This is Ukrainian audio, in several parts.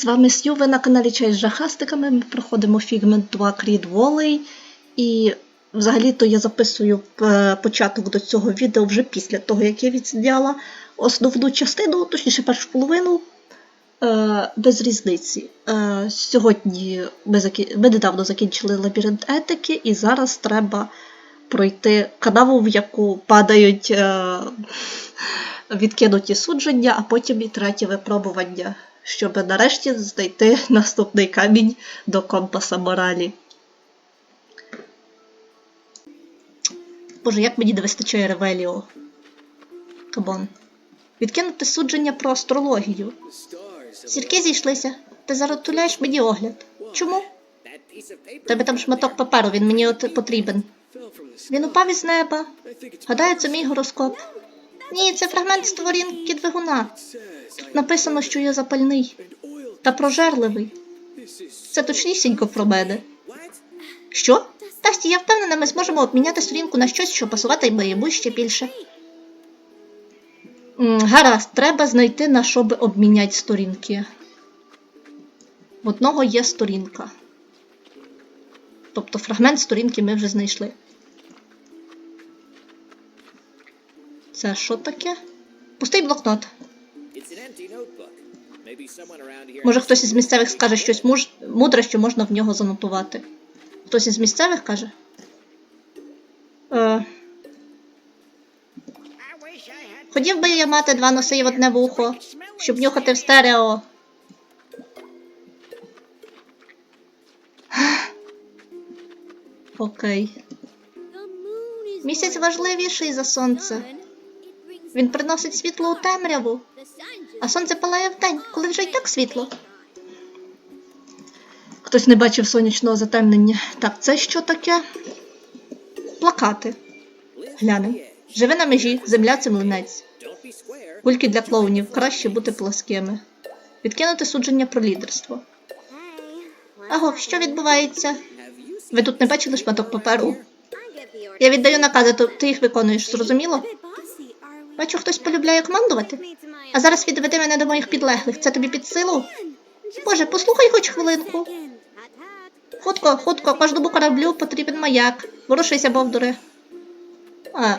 з вами Сью, ви на каналі Чай з жахастиками. Ми проходимо Figment 2 Creed Volley. І взагалі-то я записую е, початок до цього відео вже після того, як я відзняла основну частину, точніше першу половину. Е, без різниці. Е, сьогодні ми, закі... ми недавно закінчили лабіринт етики, і зараз треба пройти канаву, в яку падають відкинуті судження, а потім і третє випробування, щоб нарешті знайти наступний камінь до компаса моралі. Боже, як мені не вистачає ревеліо. Кабон. Відкинути судження про астрологію. Зірки зійшлися. Ти зараз туляєш мені огляд. Чому? Тебе там шматок паперу, він мені от потрібен. Він упав із неба. Гадаю, це мій гороскоп. Ні, це фрагмент створінки двигуна. Написано, що я запальний та прожерливий. Це точнісінько про мене. Що? Тасті, я впевнена, ми зможемо обміняти сторінку на щось, що пасуватиме йому ще більше. Гаразд, треба знайти на що би обміняти сторінки. В одного є сторінка. Тобто фрагмент сторінки ми вже знайшли. Це що таке? Пустий блокнот. Може хтось із місцевих скаже щось мудре, що можна в нього занотувати. Хтось із місцевих каже? Е... Хотів би я мати два носи і одне вухо, щоб нюхати в стерео. Окей. Місяць важливіший за сонце. Він приносить світло у темряву, а сонце палає вдень, коли вже й так світло. Хтось не бачив сонячного затемнення. Так, це що таке? Плакати. Глянемо. Живи на межі, земля це млинець. Кульки для клоунів. Краще бути плоскими. Відкинути судження про лідерство. Аго, що відбувається? Ви тут не бачили шматок паперу? Я віддаю накази, то ти їх виконуєш, зрозуміло? Бачу, хтось полюбляє командувати. А зараз відведи мене до моїх підлеглих. Це тобі під силу? Боже, послухай хоч хвилинку. Хутко, хутко, кожному кораблю потрібен маяк. Ворушися, бовдуре. А,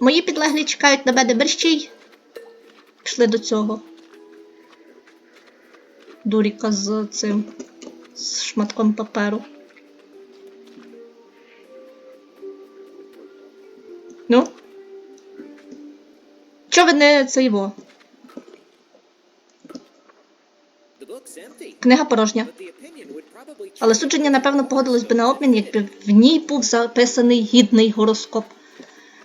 мої підлеглі чекають на мене мерщій. Пішли до цього. Дуріка з цим з шматком паперу. Ну? Чого ви не це його? Книга порожня. Але судження, напевно, погодилось би на обмін, якби в ній був записаний гідний гороскоп.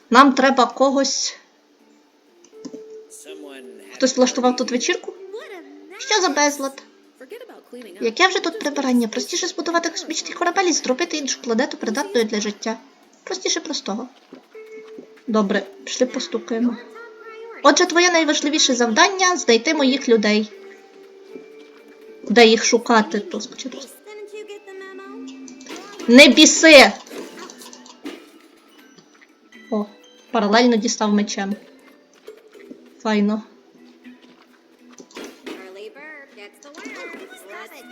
Нам треба когось. Хтось влаштував тут вечірку? Що за безлад? Яке вже тут прибирання? Простіше збудувати космічний корабель і зробити іншу планету придатною для життя. Простіше простого. Добре, пішли постукаємо. Отже, твоє найважливіше завдання знайти моїх людей. Де їх шукати, то спочатку. Не біси! О, паралельно дістав мечем. Файно.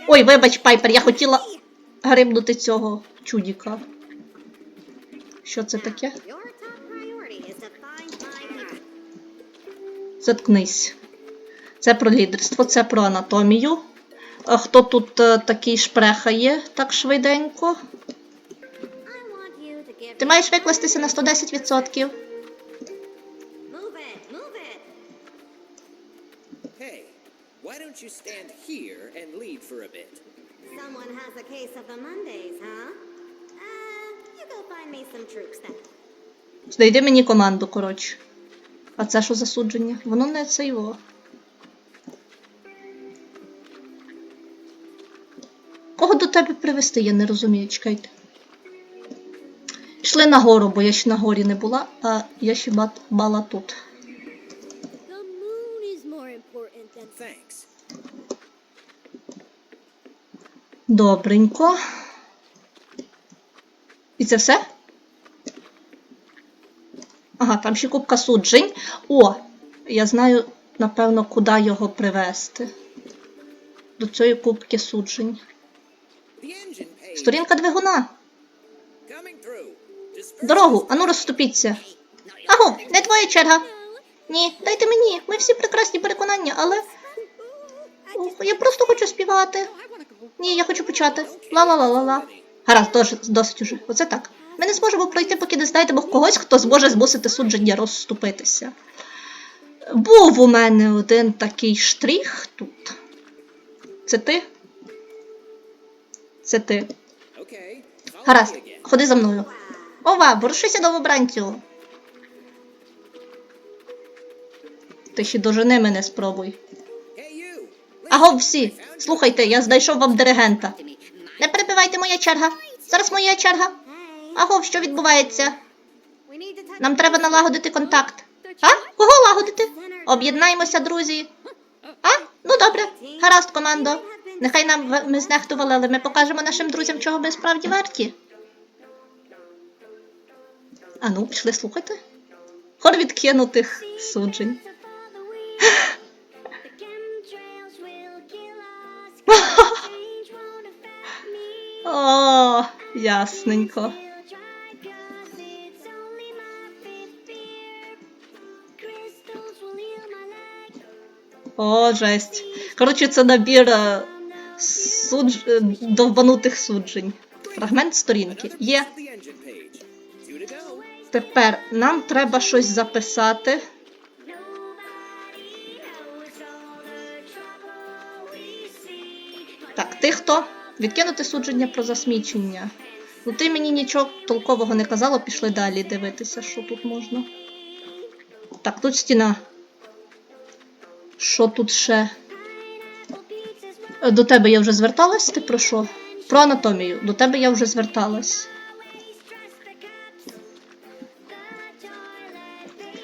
Ой, вибач, Пайпер, я хотіла грибнути цього чудіка. Що це таке? Заткнись. Це про лідерство, це про анатомію. А хто тут е, такий шпрехає так швиденько? Ти маєш викластися на 110%. Hey, why don't you stand here and lead for a bit? Someone has a case of the Mondays, huh? Uh, you go find me some troops then. Знайди мені команду, коротше. А це що за судження? Воно не це його. Кого до тебе привезти, я не розумію, чекайте. Пішли нагору, бо я ще на горі не була, а я ще бала тут. Добренько. І це все? Там ще купка суджень. О, я знаю, напевно, куди його привезти. до цієї кубки суджень. Сторінка двигуна. Дорогу, ану розступіться. Аго, не твоя черга. Ні, дайте мені. Ми всі прекрасні переконання, але. Я просто хочу співати. Ні, я хочу почати. Ла-ла-ла-ла-ла. Гаразд, дос- досить уже. Оце так. Ми не зможемо пройти, поки не знайдемо когось, хто зможе змусити судження розступитися. Був у мене один такий штрих тут. Це ти? Це ти. Гаразд, ходи за мною. Ова, ворушися новобранцю. Ти ще дожени мене спробуй. Аго, всі, слухайте, я знайшов вам диригента. Не перебивайте моя черга. Зараз моя черга. Аго, що відбувається? Нам треба налагодити контакт. А? Кого лагодити? Об'єднаємося, друзі. А? Ну добре. Гаразд, командо. Нехай нам ми знехтували, але ми покажемо нашим друзям, чого ми справді варті. Ану, пішли слухайте. Хор відкинутих суджень. The chemtrails О, жесть. Коротше, це набір е, судж... е, довбанутих суджень. Фрагмент сторінки. Є. Тепер нам треба щось записати. Так, ти хто? Відкинути судження про засмічення. Ну ти мені нічого толкового не казала, пішли далі дивитися, що тут можна. Так, тут стіна. Що тут ще? Е, До тебе я вже зверталась, ти про що? Про анатомію. До тебе я вже зверталась.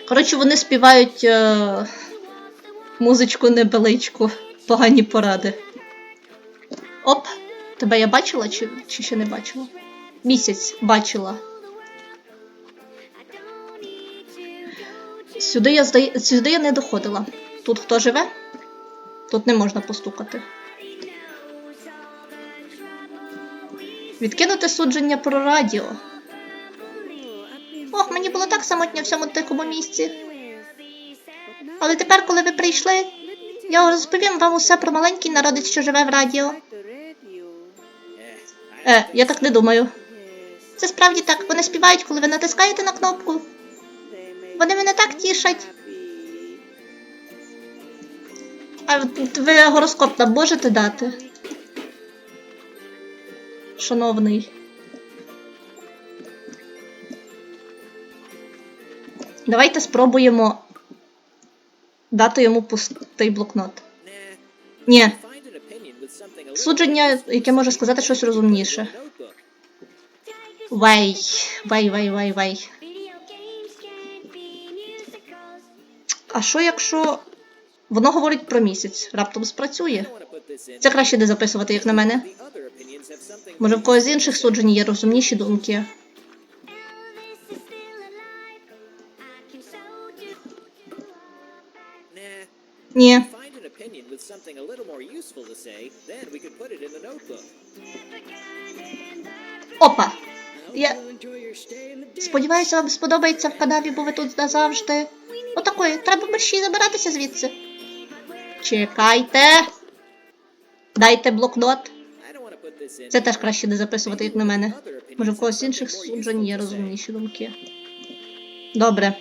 Коротше, вони співають е, музичку невеличку, погані поради. Оп, тебе я бачила чи, чи ще не бачила? Місяць бачила. Сюди я сюди я не доходила. Тут хто живе? Тут не можна постукати. Відкинути судження про радіо. Ох, мені було так самотньо в цьому тихому місці. Але тепер, коли ви прийшли, я розповім вам усе про маленький народець, що живе в радіо. Е, я так не думаю. Це справді так. Вони співають, коли ви натискаєте на кнопку. Вони мене так тішать. А ви гороскоп нам можете дати? Шановний. Давайте спробуємо дати йому пустий блокнот. Ні, судження, яке може сказати щось розумніше. Вей, вей, вей, вей, вей. А що якщо воно говорить про місяць? Раптом спрацює. Це краще не записувати, як на мене. Може, в когось з інших суджень є розумніші думки. Ні. Опа! Я сподіваюся, вам сподобається в канаві, бо ви тут назавжди. Отакої, треба мерщій забиратися звідси. Чекайте. Дайте блокнот. Це теж краще не записувати, як на мене. Може, в когось інших суджень є розумніші думки. Добре.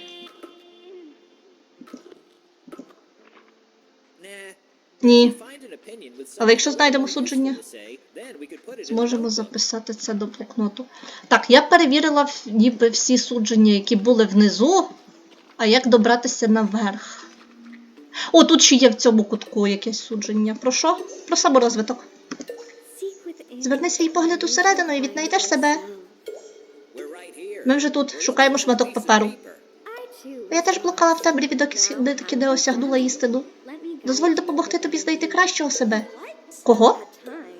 Ні. Але якщо знайдемо судження, зможемо записати це до блокноту. Так, я перевірила ніби всі судження, які були внизу. А як добратися наверх? О, тут ще є в цьому кутку якесь судження. Про що? Про саморозвиток. Зверни свій погляд усередину і віднайдеш себе. Ми вже тут шукаємо шматок паперу. Я теж блукала в темряві, доки не осягнула істину. Дозволь допомогти тобі знайти кращого себе. Кого?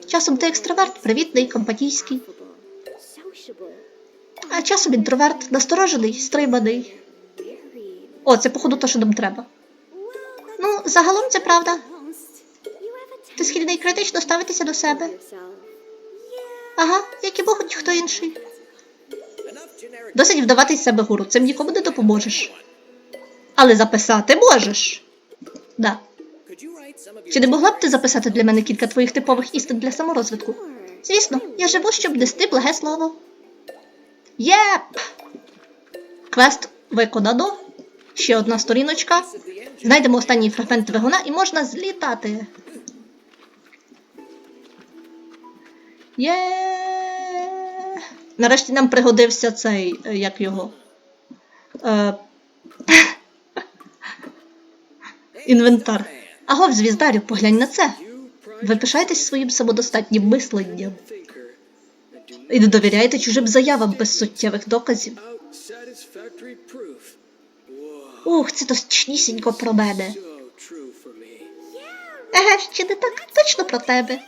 Часом ти екстраверт, привітний, компанійський. А часом інтроверт, насторожений, стриманий. О, це походу те, що нам треба. Ну, загалом це правда. Ти схильний критично ставитися до себе. Ага, як і будь хто інший. Досить вдавати з себе гуру, цим нікому не допоможеш. Але записати можеш. Да. Чи не могла б ти записати для мене кілька твоїх типових істин для саморозвитку? Звісно, я живу, щоб нести благе слово. Єп! Квест виконано. Ще одна сторіночка. Знайдемо останній фрагмент двигуна і можна злітати. Є. Нарешті нам пригодився цей, е, як його. Е... Інвентар. Агов, звіздарю, поглянь на це. Ви пишаєтесь своїм самодостатнім мисленням і не довіряєте чужим заявам без суттєвих доказів. Ух, це точнісінько про мене. Еге чи не так точно про тебе?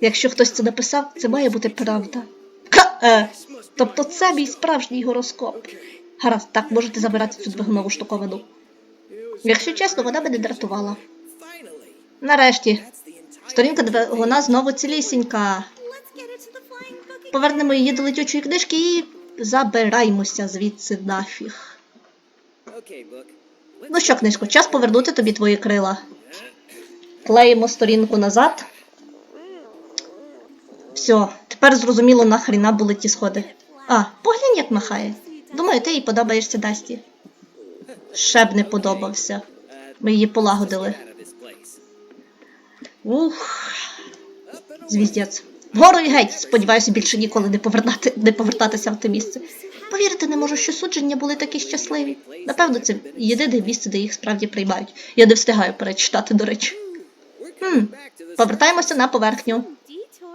Якщо хтось це написав, це має бути правда. Ка, е, тобто це мій справжній гороскоп. Гаразд, так можете забирати цю двигунову штуковину. Якщо чесно, вона мене дратувала. Нарешті, сторінка двигуна знову цілісінька. Повернемо її до летючої книжки і забираймося звідси нафіг. Ну що, книжко, час повернути тобі твої крила. Клеїмо сторінку назад. Все, тепер зрозуміло, нахріна були ті сходи. А, поглянь, як махає. Думаю, ти їй подобаєшся Дасті. Ще б не подобався. Ми її полагодили. Ух, звіздець. Вгору і геть, сподіваюся, більше ніколи не, повернати, не повертатися в те місце. Повірити не можу, що судження були такі щасливі. Напевно, це єдине місце, де їх справді приймають. Я не встигаю перечитати, до речі. Хм, повертаємося на поверхню.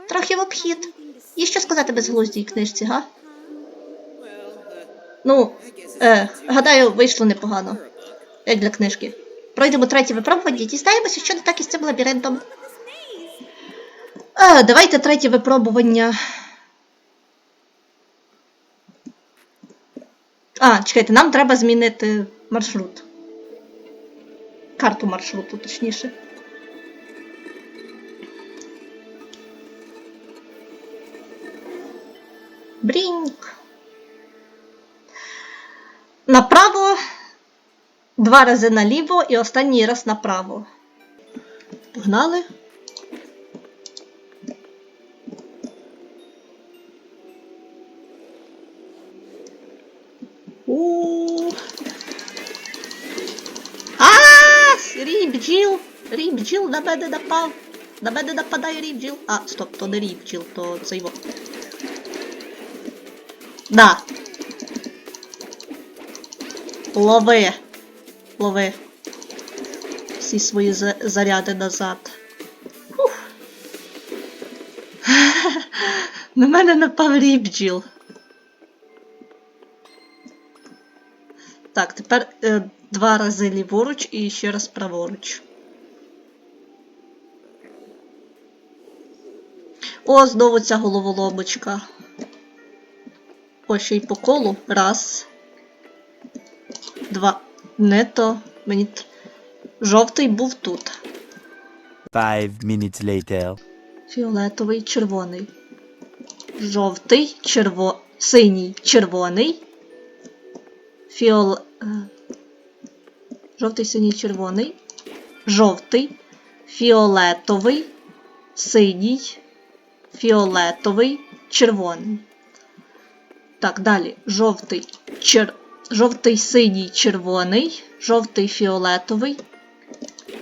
Трохи в обхід. Є що сказати безглуздій книжці, га? Ну, е, гадаю, вийшло непогано. Як для книжки. Пройдемо третє випробування і дізнаємося, що не так із цим лабіринтом. Е, давайте третє випробування. А, чекайте, нам треба змінити маршрут. Карту маршруту, точніше. Брінк. Направо, два рази наліво і останній раз направо. Погнали. У. А! Рій бджіл! Рій бджіл на мене напав! На мене нападає рій. А, стоп, то не рій то цей во. Да. Лови. Лови. Всі свої за- заряди назад. На мене напав рій бджіл. Так, тепер е, два рази ліворуч і ще раз праворуч. О, знову ця головоломочка. О, ще й по колу. Раз. Два. Не то. Мені. Жовтий був тут. Five minutes later. Фіолетовий, червоний. Жовтий, черво... синій, червоний. Фіол... Жовтий, синій, червоний. Жовтий, фіолетовий, синій, фіолетовий, червоний. Так, далі. Жовтий, чер... жовтий, синій, червоний, жовтий, фіолетовий,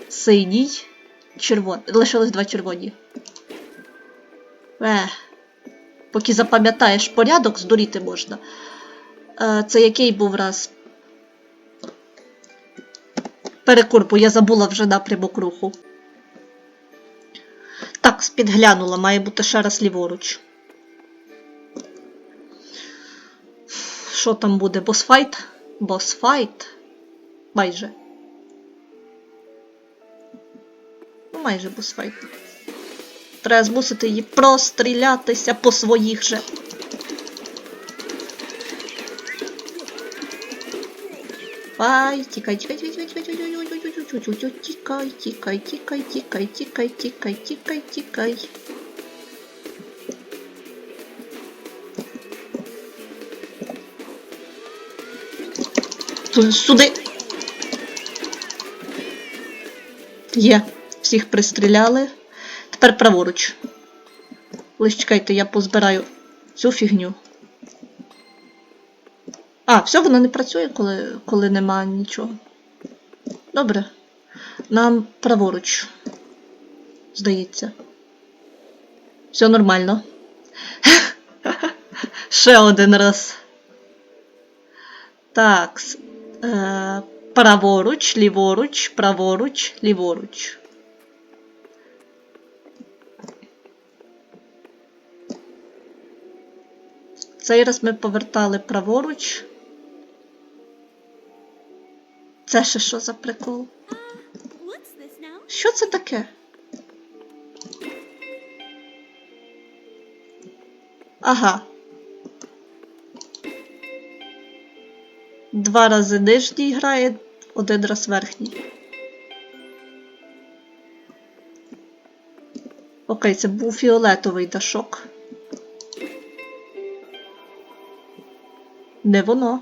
синій, червоний. Лишилось два червоні. Е, поки запам'ятаєш порядок, здуріти можна. Е, це який був раз? Перекур, бо я забула вже напрямок руху. Так, підглянула, має бути ще раз ліворуч. Що там буде? Босфайт? Босфайт? Майже. Ну, майже босфайт. Треба змусити її прострілятися по своїх же. Ай, тікай, тікай, тікай, тікай. Тікай, тікай, тікай, тікай, тікай, тікай, тікай, тікай. Сюди. Є. Всіх пристріляли. Тепер праворуч. Лиш чекайте, я позбираю цю фігню. А, все, воно не працює, коли, коли нема нічого. Добре. Нам праворуч. Здається. Все нормально. Ще один раз. Так. Е, праворуч, ліворуч, праворуч, ліворуч. Цей раз ми повертали праворуч. Це ще що за прикол? Що це таке? Ага. Два рази нижній грає, один раз верхній. Окей, це був фіолетовий дашок. Не воно.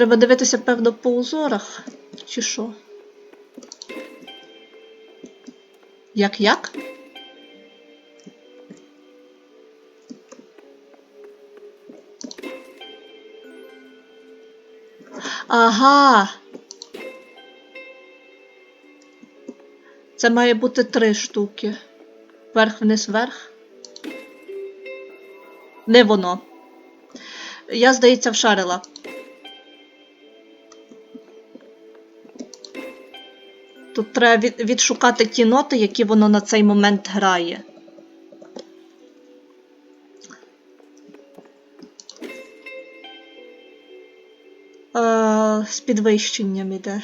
Треба дивитися, певно, по узорах. Чи що? Як як? Ага. Це має бути три штуки. Вверх, вниз, вверх. Не воно. Я, здається, вшарила. Тут треба відшукати ті ноти, які воно на цей момент грає. Е, з підвищенням іде.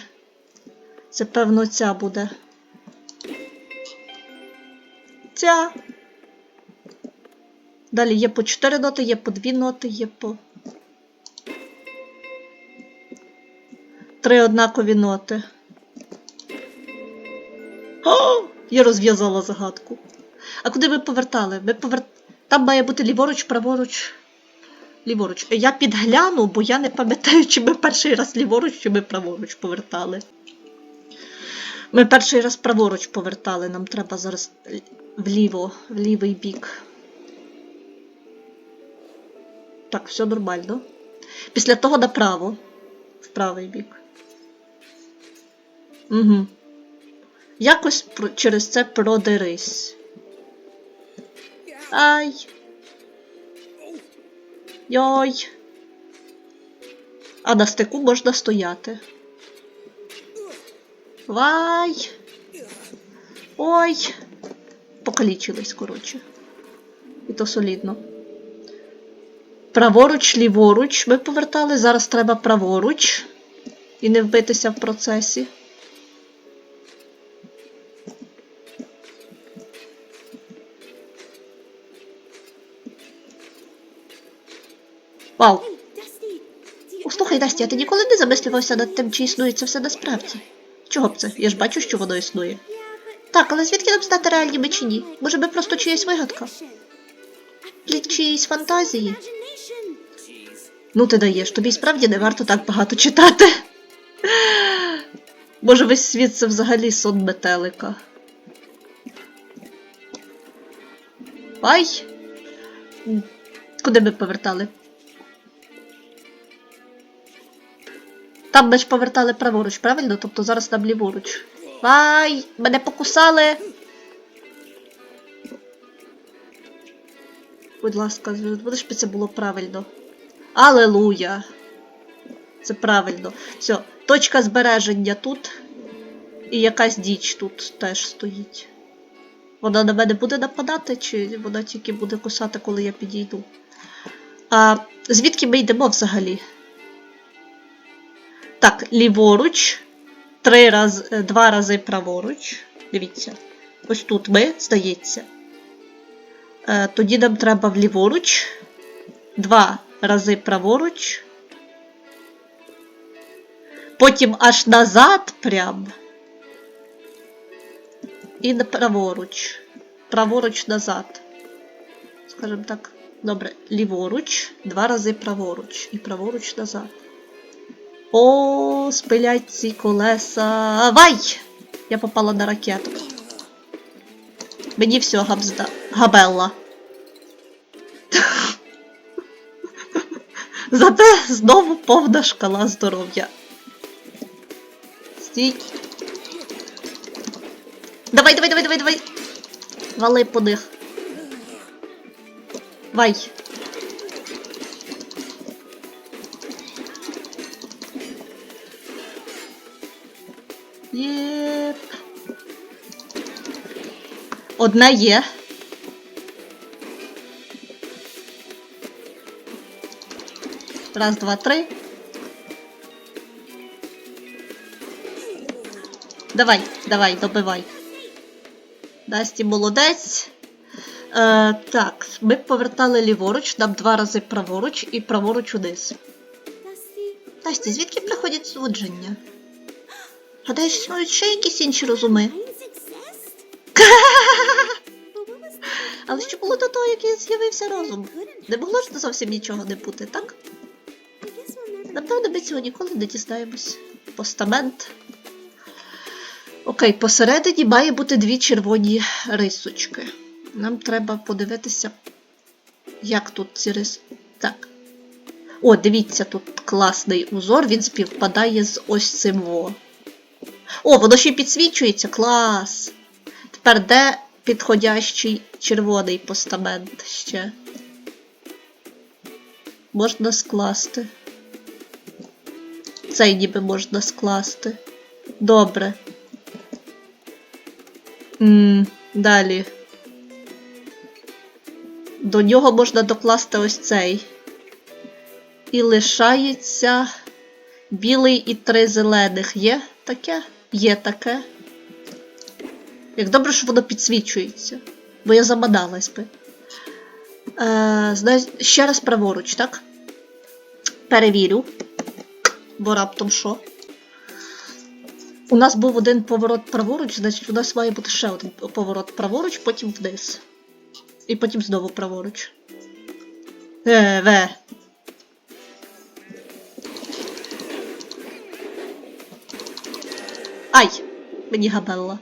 Це, певно, ця буде. Ця. Далі є по 4 ноти, є по 2 ноти, є по. Три однакові ноти. Я розв'язала загадку. А куди ви повертали? Ви повер... Там має бути ліворуч, праворуч. Ліворуч. Я підгляну, бо я не пам'ятаю, чи ми перший раз ліворуч, чи ми праворуч повертали. Ми перший раз праворуч повертали, нам треба зараз вліво, в лівий бік. Так, все нормально. Після того направо. В правий бік. Угу. Якось через це продерись. Ай. Йой. А на стику можна стояти. Вай. Ой. Покалічились, коротше. І то солідно. Праворуч, ліворуч ми повертали. Зараз треба праворуч. І не вбитися в процесі. Слухай, Дасті, а ти ніколи не замислювався над тим, чи існує це все насправді? Чого б це? Я ж бачу, що воно існує. Так, але звідки нам знати реальні чи ні? Може би просто чиясь вигадка? Плід чиїсь фантазії? Ну ти даєш, тобі справді не варто так багато читати. Може, весь світ це взагалі сон метелика. Ай! Куди ми повертали? Там ми ж повертали праворуч, правильно? Тобто зараз нам ліворуч. Ай! Мене покусали! Будь ласка, будеш би це було правильно. Алелуя! Це правильно. Все, точка збереження тут. І якась діч тут теж стоїть. Вона на мене буде нападати, чи вона тільки буде кусати, коли я підійду? А звідки ми йдемо взагалі? Так, ліворуч. Три раз, е, два рази праворуч. Дивіться. Ось тут ми, здається. Е, тоді нам треба вліворуч. Два рази праворуч. Потім аж назад прям. І на праворуч. Праворуч назад. Скажем так. Добре, ліворуч, два рази праворуч і праворуч назад. О, спилять ці колеса. Вай! Я попала на ракету. Мені все габзда. Габелла. Зате знову повна шкала здоров'я. Стій. Давай, давай, давай, давай, давай. Вали по них. Вай. Одна є. Раз, два, три. Давай, давай, добивай. Насті молодець. Е, так, ми повертали ліворуч, нам два рази праворуч і праворуч униз. Насті, звідки приходять судження? Гадаєш, існують ще якісь інші розуми? Але що було до того, як і з'явився розум? Не могло ж зовсім нічого не бути, так? Напевно, ми цього ніколи не дізнаємось. Постамент. Окей, посередині має бути дві червоні рисочки. Нам треба подивитися, як тут ці рис. Так. О, дивіться, тут класний узор, він співпадає з ось цим во. О, воно ще й підсвічується. Клас! Тепер де підходящий червоний постамент ще? Можна скласти. Цей ніби можна скласти. Добре. м далі. До нього можна докласти ось цей. І лишається білий і три зелених. Є таке? Є таке. Як добре, що воно підсвічується. Бо я замадалась би. Е, ще раз праворуч, так? Перевірю. Бо раптом що? У нас був один поворот праворуч, значить у нас має бути ще один поворот праворуч, потім вниз. І потім знову праворуч. Е, ве. Ай! Мені габелла.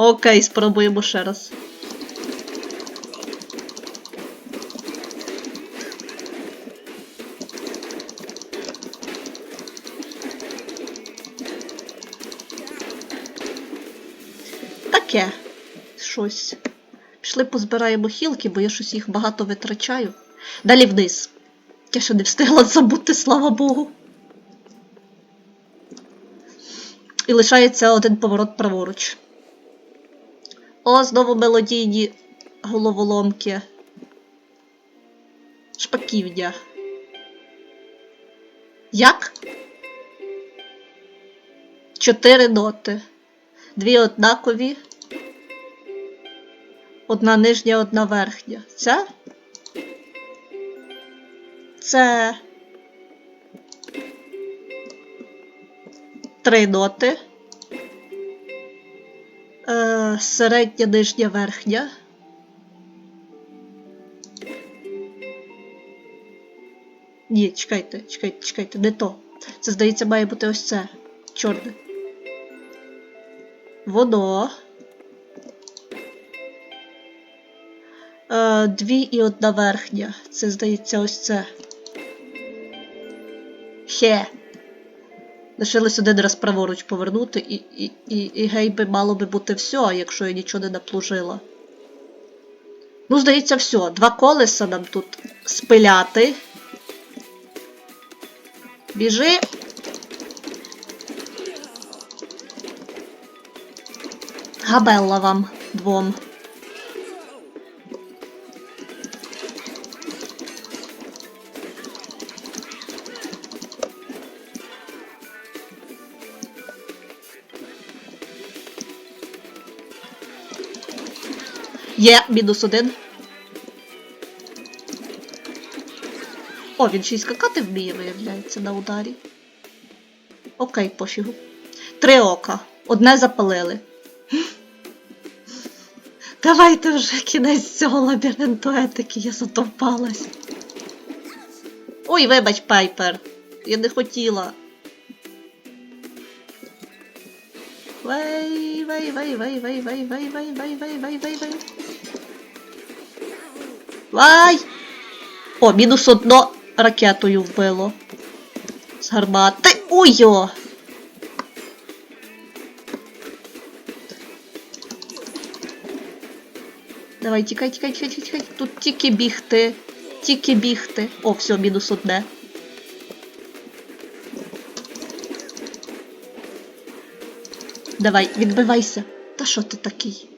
Окей, спробуємо ще раз. Таке. Щось. Пішли позбираємо хілки, бо я щось їх багато витрачаю. Далі вниз. Я ще не встигла забути, слава Богу. І лишається один поворот праворуч. О, знову мелодійні головоломки. Шпаківня. Як? Чотири ноти. Дві однакові. Одна нижня, одна верхня. Ця? Це. Три ноти. Е, середня, нижня, верхня. Ні, чекайте, чекайте, чекайте, не то. Це, здається, має бути ось це. Чорне. Воно. Е, дві і одна верхня. Це, здається, ось це. Хе. Лишилось один раз праворуч повернути, і, і, і, і гей би мало би бути все, якщо я нічого не наплужила. Ну, здається, все. Два колеса нам тут спиляти. Біжи. Габелла вам двом. Є, мінус один. О, він ще й скакати вміє, виявляється, на ударі. Окей, пофігу. Три ока. Одне запалили. Давайте вже кінець цього лабіринту етики, я затовпалась. Ой, вибач, Пайпер. Я не хотіла. Вей, вей, вей, вей, вей, вей, вей, вей, вей, вей, вей, вей, вей. Вай! О, мінус одно ракетою вбило. З гармати. Ой-йо! Давай, тікай, тікай, тікай, тікай. Тут тільки бігти. Тільки бігти. О, все, мінус одне. Давай, відбивайся. Та що ти такий?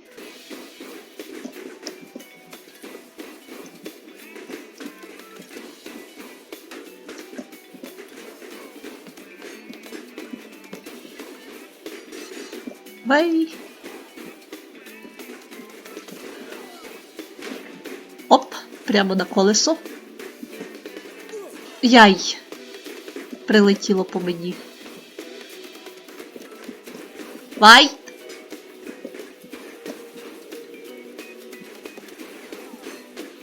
Вей. Оп, прямо на колесо. Яй. Прилетіло по мені. Вай.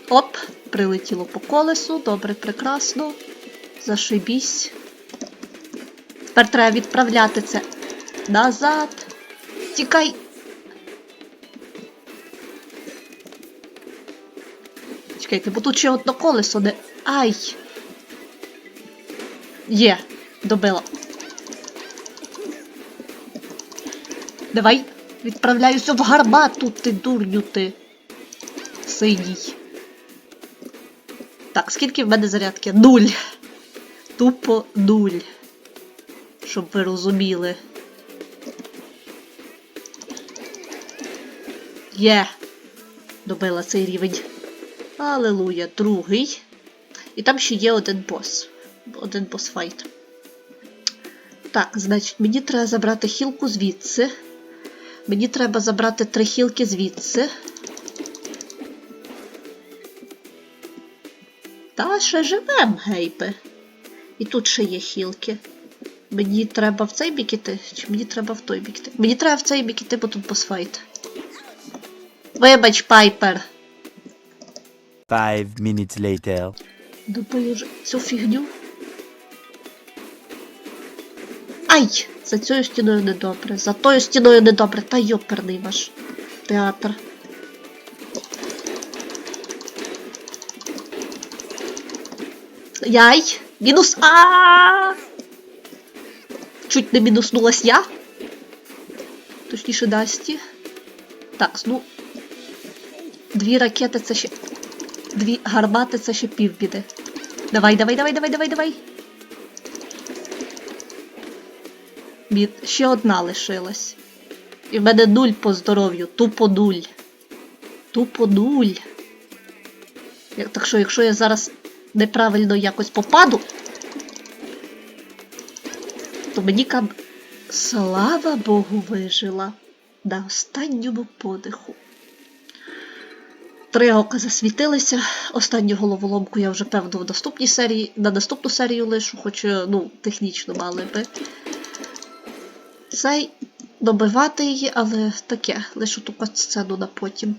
Оп, прилетіло по колесу. Добре, прекрасно. Зашибісь. Тепер треба відправляти це назад. Тікай. Чекайте, бо тут ще одно колесо не. Ай! Є, добила. Давай, відправляюся в гармату, ти дурню ти. Синій. Так, скільки в мене зарядки? Нуль. Тупо нуль. Щоб ви розуміли. Є. Добила цей рівень. Алелуя, другий. І там ще є один бос. Один босфайт. Так, значить, мені треба забрати хілку звідси. Мені треба забрати три хілки звідси. Та ще живем, гейпи. І тут ще є хілки. Мені треба в цей бік іти, чи мені треба в той бік іти? Мені треба в цей бік іти, бо тут босфайт. Вибач, Пайпер. Five minutes later. Вже цю фігню. Ай! За цією стіною недобре, за тою стіною недобре, та йоперний ваш театр. Яй! Мінус а Чуть не мінуснулась я. Точніше Дасті. Так, ну. Дві ракети це ще. Дві гармати це ще півбіди. Давай, давай, давай, давай, давай, давай. Бід, ще одна лишилась. І в мене нуль по здоров'ю. Тупо нуль. Тупо нуль. Так що, якщо я зараз неправильно якось попаду, то мені кам... Слава Богу, вижила на останньому подиху. Три засвітилися. Останню головоломку я вже певно в наступній серії, на наступну серію лишу, хоч е, ну, технічно мали би. Цей добивати її, але таке, лишу ту сцену на потім.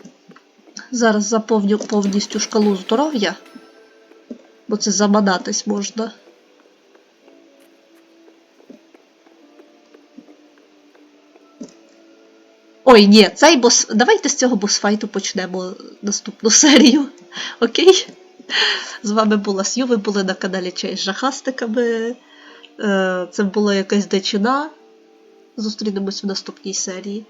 Зараз заповню повністю шкалу здоров'я, бо це заманатись можна. Ой, ні, цей бос. Давайте з цього босфайту почнемо наступну серію. Окей? З вами була Сью, ви були на каналі Чай з жахастиками. Е, Це була якась дичина. Зустрінемось в наступній серії.